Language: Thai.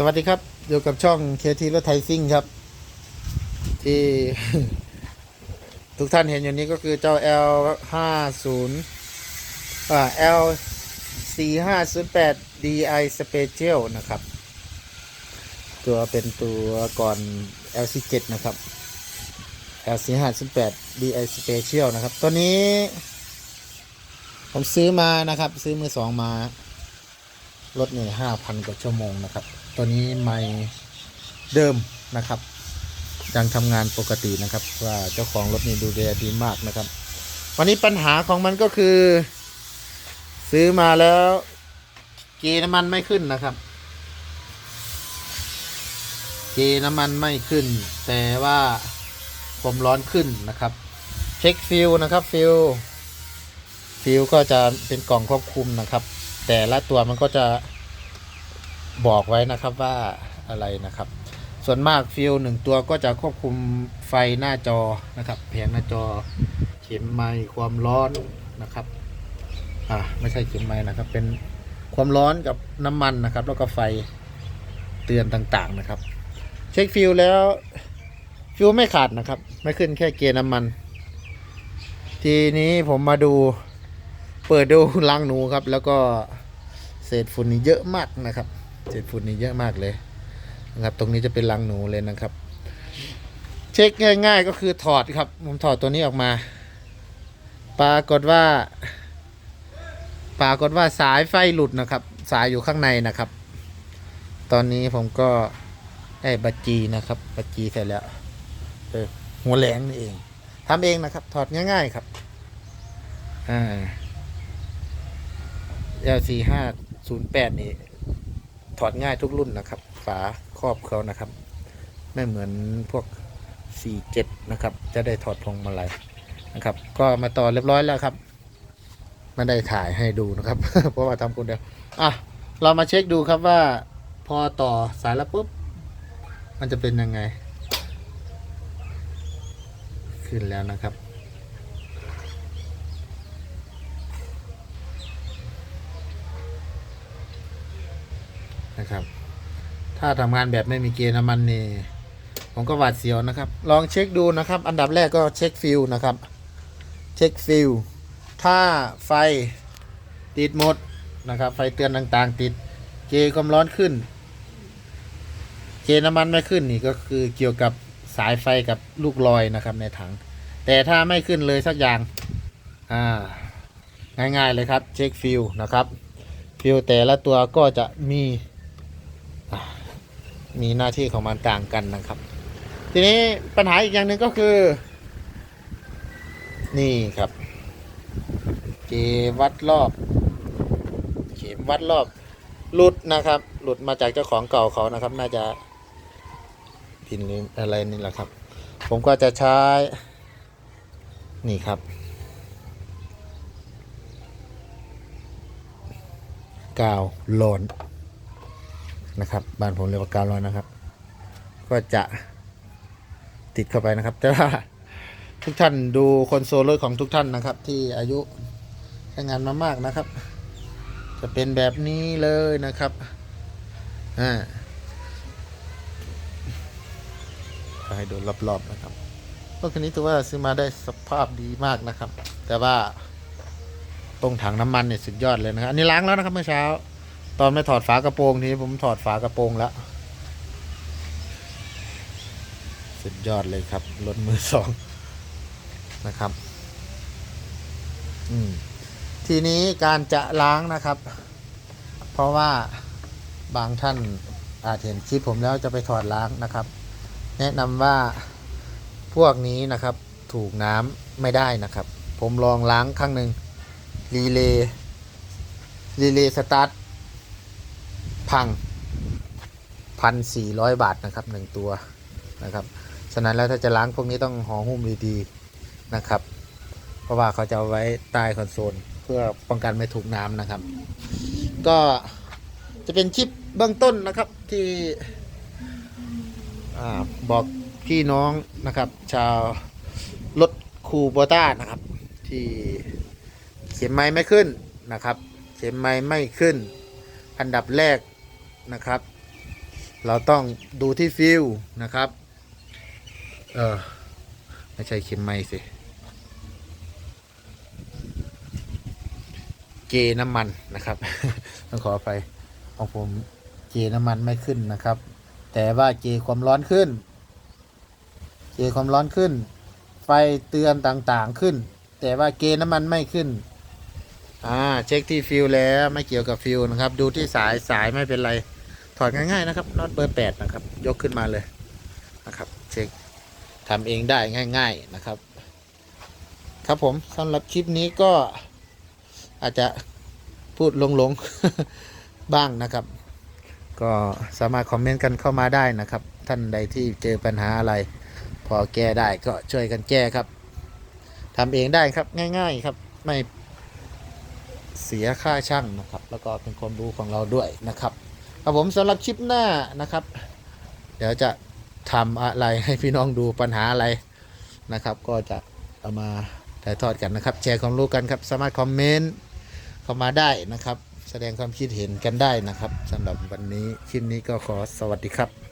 สวัสดีครับ อยู่กับช่องเคทีรถไทยซิ่งครับ ที่ ทุกท่านเห็นอยู่นี้ก็คือเจ้า L 5 0อ่า L 4 5 0 8 DI Special นะครับ ตัวเป็นตัวก่อน LC 7นะครับ L 4 5 0 8 DI Special นะครับ ตัวนี้ ผมซื้อมานะครับ ซื้อมือสองมา รถเนี่ยห้าพันกว่าชั่วโมงนะครับ ตัวนี้ไม่เดิมนะครับยังทำงานปกตินะครับ ว่าเจ้าของรถนี่ดูแลดีมากนะครับ วันนี้ปัญหาของมันก็คือ ซื้อมาแล้วเกน้ำมันไม่ขึ้นนะครับ เกน้ำมันไม่ขึ้น แต่ว่าความร้อนขึ้นนะครับ เช็คฟิลนะครับฟิลฟิลก็จะเป็นกล่องควบคุมนะครับ แต่ละตัวมันก็จะ บอกไว้นะครับว่าอะไรนะครับ ส่วนมากฟิลหนึ่งตัวก็จะควบคุมไฟหน้าจอนะครับแผงหน้าจอเข็มไมค์ความร้อนนะครับอ่าไม่ใช่เข็มไมค์นะครับ เป็นความร้อนกับน้ำมันนะครับ แล้วก็ไฟเตือนต่างๆนะครับ เช็คฟิลแล้วฟิลไม่ขาดนะครับ ไม่ขึ้นแค่เกียร์น้ำมัน ทีนี้ผมมาดูเปิดดูรังหนูครับ แล้วก็เศษฝุ่นนี่เยอะมากนะครับ เศษฝุ่นนี่เยอะมากเลยนะครับ ตรงนี้จะเป็นรังหนูเลยนะครับ เช็คง่าย ๆ ก็คือถอดครับ ผมถอดตัวนี้ออกมา ปรากฏว่า ปรากฏว่าสายไฟหลุดนะครับ สายอยู่ข้างในนะครับ ตอนนี้ผมก็ได้บัจจีนะครับบัจจีเสร็จแล้วเออหัวแหลงนี่เองทำเองนะครับ ถอดง่าย ๆครับ อ่า L4 508 นี่ ถอดง่ายทุกรุ่นนะครับ ฝาครอบเขานะครับ ไม่เหมือนพวก 47 นะครับ จะได้ถอดพวงมาลัยนะครับ ก็มาต่อเรียบร้อยแล้วครับไม่ได้ถ่ายให้ดูนะครับ เพราะว่าทำคนเดียวอะเรามาเช็คดูครับว่าพอต่อสายแล้วปุ๊บ มันจะเป็นยังไง ขึ้นแล้วนะครับ นะครับ ถ้าทำงานแบบไม่มีเกียร์น้ำมันนี่ผมก็หวาดเสียวนะครับ ลองเช็คดูนะครับ อันดับแรกก็เช็คฟิลนะครับ เช็คฟิลถ้าไฟติดหมดนะครับ ไฟเตือนต่างๆ ติด เกยร์ความร้อนขึ้น เกยร์น้ำมันไม่ขึ้นนี่ก็คือเกี่ยวกับสายไฟกับลูกลอยนะครับในถัง แต่ถ้าไม่ขึ้นเลยสักอย่างอ่าง่ายๆเลยครับ เช็คฟิลนะครับ ฟิลแต่ละตัวก็จะมี มีหน้าที่ของมันต่างกันนะครับ ทีนี้ปัญหาอีกอย่างหนึ่งก็คือ นี่ครับเกวัดรอบ เข็มวัดรอบหลุดนะครับ หลุดมาจากเจ้าของเก่าเขานะครับ น่าจะพินหรืออะไรนี่แหละครับ ผมก็จะใช้ นี่ครับ กาวโลน นะครับ บ้านผมเรียกว่าการ้อนนะครับ ก็จะติดเข้าไปนะครับ แต่ว่าทุกท่านดูคอนโซลรถของทุกท่านนะครับ ที่อายุใช้งานมามากนะครับ จะเป็นแบบนี้เลยนะครับอ่าให้ดูรอบๆนะครับรถคันนี้ถือว่าซื้อมาได้สภาพดีมากนะครับ แต่ว่าตรงถังน้ำมันเนี่ยสุดยอดเลยนะครับ อันนี้ล้างแล้วนะครับเมื่อเช้า ตอนไม่ถอดฝากระโปรงทีผมถอดฝากระโปรงแล้ว สุดยอดเลยครับรถมือสองนะครับ อืมทีนี้การจะล้างนะครับ เพราะว่าบางท่านอาจเห็นคลิปผมแล้วจะไปถอดล้างนะครับ แนะนำว่าพวกนี้นะครับถูกน้ำไม่ได้นะครับ ผมลองล้างครั้งหนึ่งรีเลย์รีเลย์สตาร์ท พังพันสี่ร้อยบาทนะครับหนึ่งตัวนะครับ ฉะนั้นแล้วถ้าจะล้างพวกนี้ต้องห่อหุ้มดีๆนะครับ เพราะว่าเขาจะเอาไว้ใต้คอนโซลเพื่อป้องกันไม่ถูกน้ำนะครับ ก็จะเป็นคลิปเบื้องต้นนะครับที่อบอกพี่น้องนะครับ ชาวรถคูโบต้านะครับ ที่เข็มไม้ไม่ขึ้นนะครับ เข็มไม้ไม่ขึ้น อันดับแรก นะครับ เราต้องดูที่ฟิลนะครับ เออไม่ใช่เข็มไม้สิ เจน้ำมันนะครับ ต้องขอไปของผมเจน้ำมันไม่ขึ้นนะครับ แต่ว่าเจความร้อนขึ้น เจความร้อนขึ้น ไฟเตือนต่างๆขึ้น แต่ว่าเกน้ำมันไม่ขึ้นอ่าเช็คที่ฟิลแล้วไม่เกี่ยวกับฟิลนะครับ ดูที่สายสายไม่เป็นไร ถอดง่ายๆนะครับน็อตเบอร์แปดนะครับ ยกขึ้นมาเลยนะครับ เช็คทำเองได้ง่าย ๆนะครับ ครับผมสำหรับคลิปนี้ก็อาจจะพูดลงๆบ้างนะครับ ก็สามารถคอมเมนต์กันเข้ามาได้นะครับ ท่านใดที่เจอปัญหาอะไร พอแก้ได้ก็ช่วยกันแก้ครับทำเองได้ครับง่าย ๆครับไม่เสียค่าช่างนะครับ แล้วก็เป็นความรู้ของเราด้วยนะครับ ครับผมสำหรับคลิปหน้านะครับ เดี๋ยวจะทำอะไรให้พี่น้องดูปัญหาอะไรนะครับ ก็จะเอามาถ่ายทอดกันนะครับ แชร์ความรู้กันครับ สามารถคอมเมนต์เข้ามาได้นะครับ แสดงความคิดเห็นกันได้นะครับสำหรับวันนี้คลิปนี้ก็ขอสวัสดีครับ